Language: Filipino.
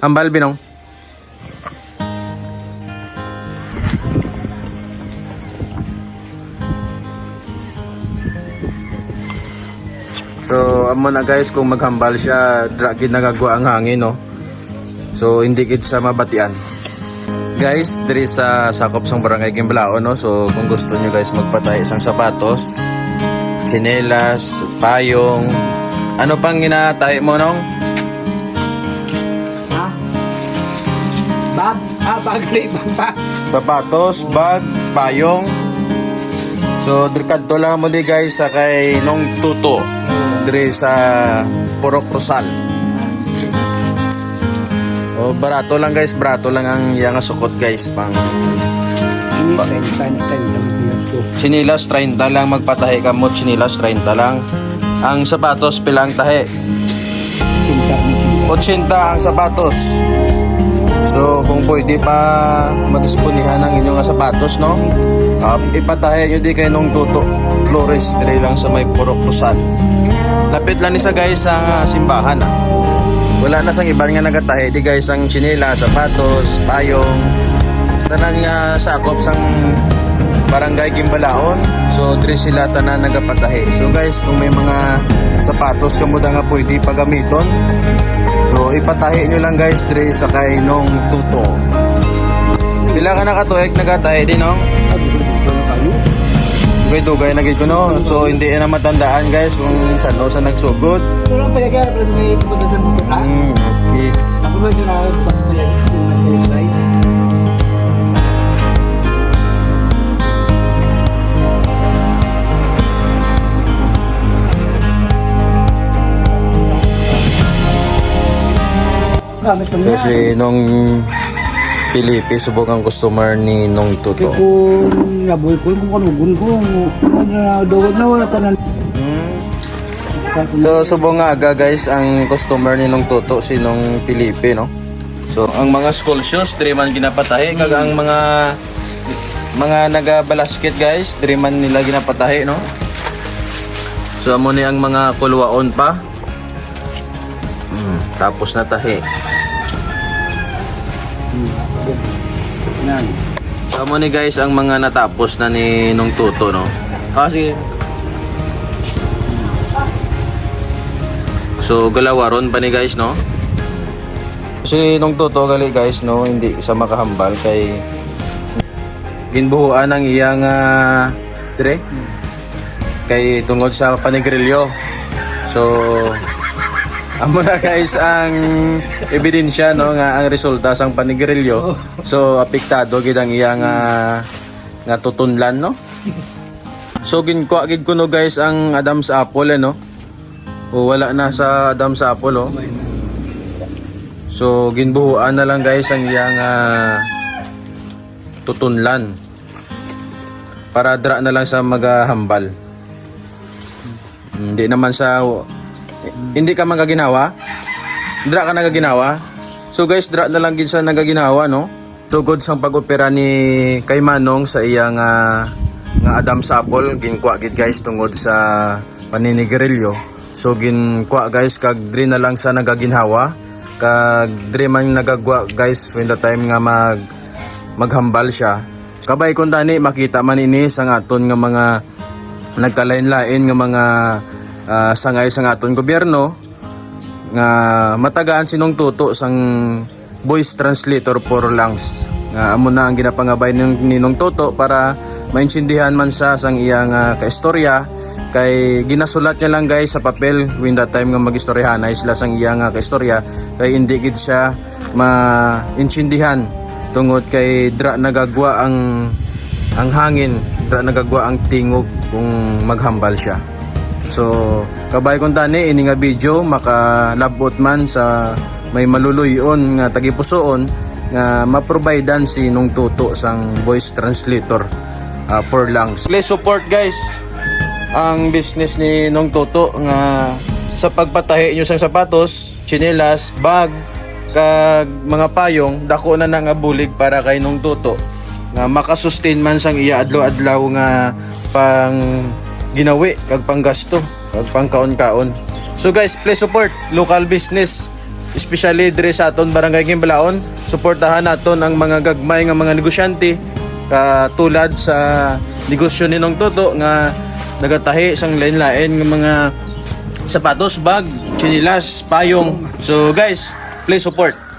Hambal binong. So, amo na guys kung maghambal siya, dra gid nagagwa ang hangin no. So, hindi gid sa mabatian. Guys, diri sa sakop sang barangay Gimbalao no. So, kung gusto niyo guys magpatay isang sapatos, tsinelas, payong, ano pang ginatay mo nong? Bag? Ah, bag bag bag. sapatos, bag, payong. So, drikadto lang mo di guys sa kay nung tuto. Diri sa Purok Rosal. Oh, barato lang guys, barato lang ang iya nga sukot guys pang. Chinilas 30 lang magpatahi ka mo, chinilas 30 lang. Ang sapatos pilang cinta. 80 ang sapatos. So, kung pwede pa madisponihan ang inyong sapatos, no? Um, ipatahe nyo di kayo nung tuto. Flores, dire lang sa may Purok Rosal. Lapit lang ni sa guys sa simbahan, ah. Wala na sang iban nga nagatahe di guys ang chinela, sapatos, payong. Tanan nga sakop sang barangay Gimbalaon. So, dire sila tanan nagapatahe. So guys, kung may mga sapatos kamo da nga pwede pagamiton, So ipatahi nyo lang guys dire sa kay nung tuto. Pila ka nakatuig nagatahi din no? May dugay na ko no. So hindi na matandaan guys kung saan o sa nagsugod. Wala pa yaga para sa may kumunta sa ha. Hmm, okay. Ako ba siya na sa pagbayad sa slide. Gamit lang yan. Kasi nung Pilipi subok ang customer ni nung Kaya tuto. kung naboy ko, kung kanugun ko, ano na daw na wala tanan. Hmm. So subong nga aga guys ang customer ni nung tuto si nung Pilipi no. So ang mga school shoes diri man ginapatahi kag ang mga mga naga-basket guys diri man nila ginapatahi no. So amo ni ang mga kulwaon pa. Tapos na tahi. Amo ni guys ang mga natapos na ni nung tuto no. Ah sige. So galawaron pa ni guys no. Kasi nung tuto gali guys no, hindi sa makahambal kay ginbuhuan ang iyang uh, dire kay tungod sa panigrilyo. So amo na guys ang ebidensya no nga ang resulta sang panigrilyo. So apektado gid ang iyang ah, nga tutunlan no. So ginkuha gid kuno guys ang Adam's apple eh, no. O wala na sa Adam's apple oh. So ginbuhuan na lang guys ang iyang ah, tutunlan. Para dra na lang sa magahambal. Hindi naman sa hindi ka magaginawa. Dra ka nagaginawa. So guys, dra na lang gid sa nagaginawa no. So good sang pag-opera ni kay Manong sa iyang ah, nga Adam's apple ginkuha gid guys tungod sa paninigarilyo. So ginkuha guys kag diri na lang sa nagaginhawa kag diri man nagagwa guys when the time nga mag maghambal siya. Kabay kun tani makita man ini sa aton nga mga nagkalain-lain nga mga ah, sangay sa aton gobyerno nga matagaan sinong tuto sang voice translator for lungs nga amo na ang ginapangabay ng ninong toto para maintindihan man sa sang iyang uh, kaistorya. Kay ginasulat niya lang guys sa papel when that time nga magistoryahan ay sila sang iyang uh, kaistorya. Kay hindi gid siya maintindihan tungod kay dra nagagwa ang ang hangin dra nagagwa ang tingog kung maghambal siya So, kabay kong tani, ini nga video, makalabot man sa may maluluyon nga tagipusoon nga maprovidean si nung tuto sang voice translator uh, for lungs. Please support guys ang business ni nung tuto nga sa pagpatahi nyo sang sapatos, chinelas, bag, kag mga payong, dako na nang abulig para kay nung tuto nga makasustain man sang iya adlaw-adlaw nga pang ginawi kag panggasto kag pangkaon-kaon. So guys, please support local business especially dire sa aton barangay Kimbalaon, suportahan naton ang mga gagmay nga mga negosyante katulad sa negosyo ni Nong Toto nga nagatahi sang lain-lain nga mga sapatos, bag, chinilas, payong. So guys, please support.